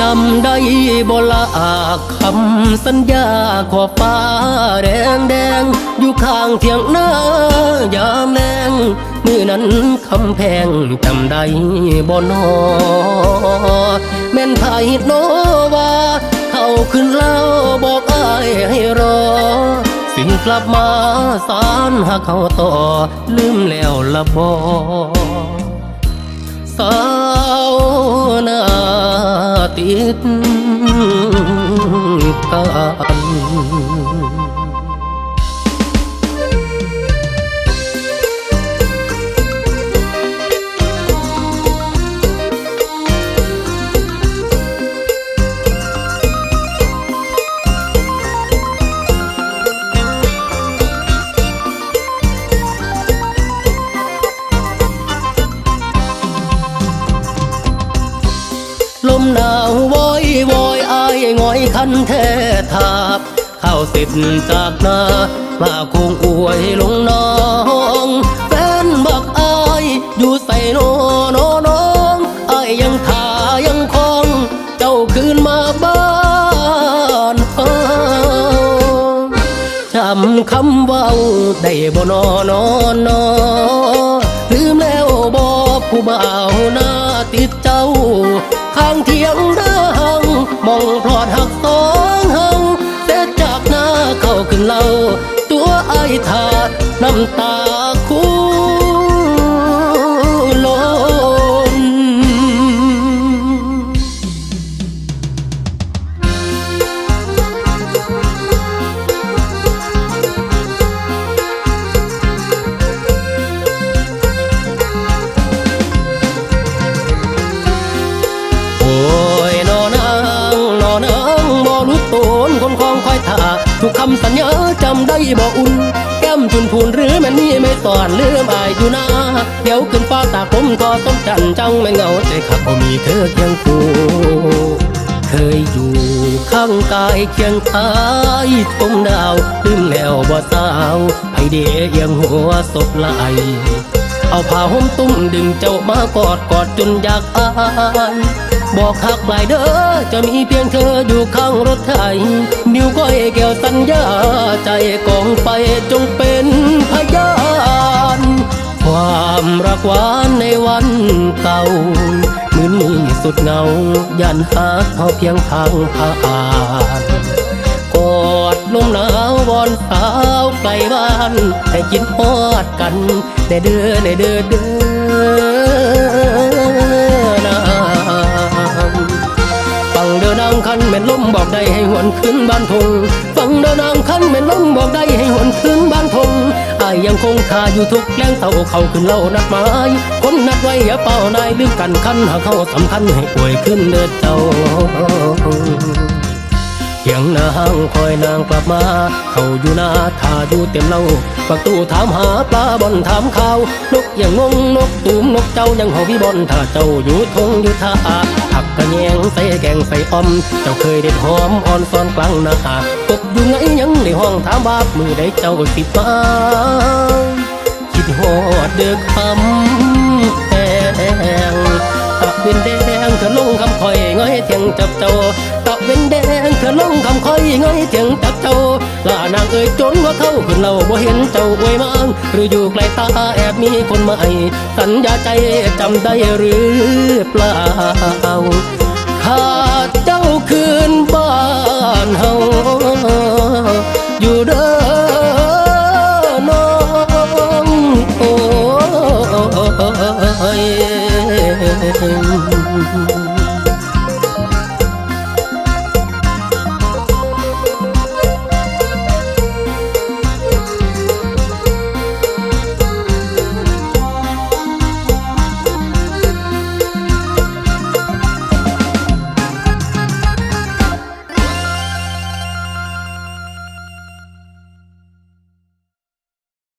จำได้บ่ละคำสัญญาขอฟ้าแดงแดงอยู่ข้างเทียงหน้ายามแรงมือนั้นคำแพงจำได้บ่นอแม่นไผโนว่าเขาขึ้นแล้วบอกอายให้รอ สิ่งกลับมาสารหาเขาต่อ ลืมแล้วละบอสา ติดกัน คันแท้ทาบเข้าสิทธิ์จากนามาคงอวยลงน้องแฟนบักอายอยู่ใส่โนโนน้องอายยังทายังคง เจ้าคืนมาบ้านจำคำเว่าได้บ่นอนอนนอลืมแล้วบ่ผู้บ่าวหน้าติดเจ้า ข้างเทียง น้ำตาคู่ลนโอ้ยนอนางนอนางบ่รู้ตน คนคลองคอยท่าทุกคำสัญญาจำได้บ่อุ่นแก้มจุนพูนหรือแมันมีไม่ตอนลืมอายอยู่นาเดี๋ยวขึ้นฟ้าตาผมก็ต้องจันจังไม่เงาใจขับบ่มีเธอเคียงคู่เคยอยู่ข้างกายเคียงคายชมดาวลืมแล้วบ่สาวให้เดียเอียงหัวศพไหลเอาผ้าห่มตุ้มดึงเจ้ามากอดกอดจนอยากอาย บอกหักหลายเด้อจะมีเพียงเธออยู่ข้างรถไถนิ้วก้อยแก้วสัญญา ใจกองไปจงเป็นพยาน ความรักหวานในวันเก่ามือนี้สุดเงายันหาเขาเพียงทางผ่านกอดลมหนาววอนสาวไกลบ้าน ให้กินฮอดกันในเดือในเดือเดือ ม่นลมบอกได้ให้หวนขึ้นบ้านทงฟังเดินางคันแม่นลมบอกได้ให้หวนขึ้นบ้านทงอายยังคงคาอยู่ทุกแรงเต่าเขาขึ้นเล่านัดหมายคนนัดไว้อย่าเป่านายลืมกันคันหาเขาสำคัญให้ป่วยขึ้นเดินเจ้าเพียงนางคอยนางกลับมา เขาอยู่นาทาอยู่เต็มเล่าประตูถามหาปลาบอนถามข่าว นกอย่างงงนกตูมนกเจ้ายังห่าพี่บอนถ้าเจ้าอยู่ทงอยู่ท่า กระแยงใส่แกงใส่อม เจ้าเคยเด็ดหอมอ่อนซ้อนกลางนาหากบอยู่ไงยังในห้องถามบาปมือได้เจ้าสิมาคิดหอดเดือกคำแดงตะเวนแดงเธอลงคำคอยง่อยเทียงจับเจ้า เวนแดงเธอลงคำคอยง่อยเทียงจับเจ้าลานางเอ่ยจนว่าเข้าขึ้นเราบ่เห็นเจ้าอวยมางหรืออยู่ไกลตาแอบมีคนใหม่สัญญาใจจำได้หรือเปล่าขาดเจ้า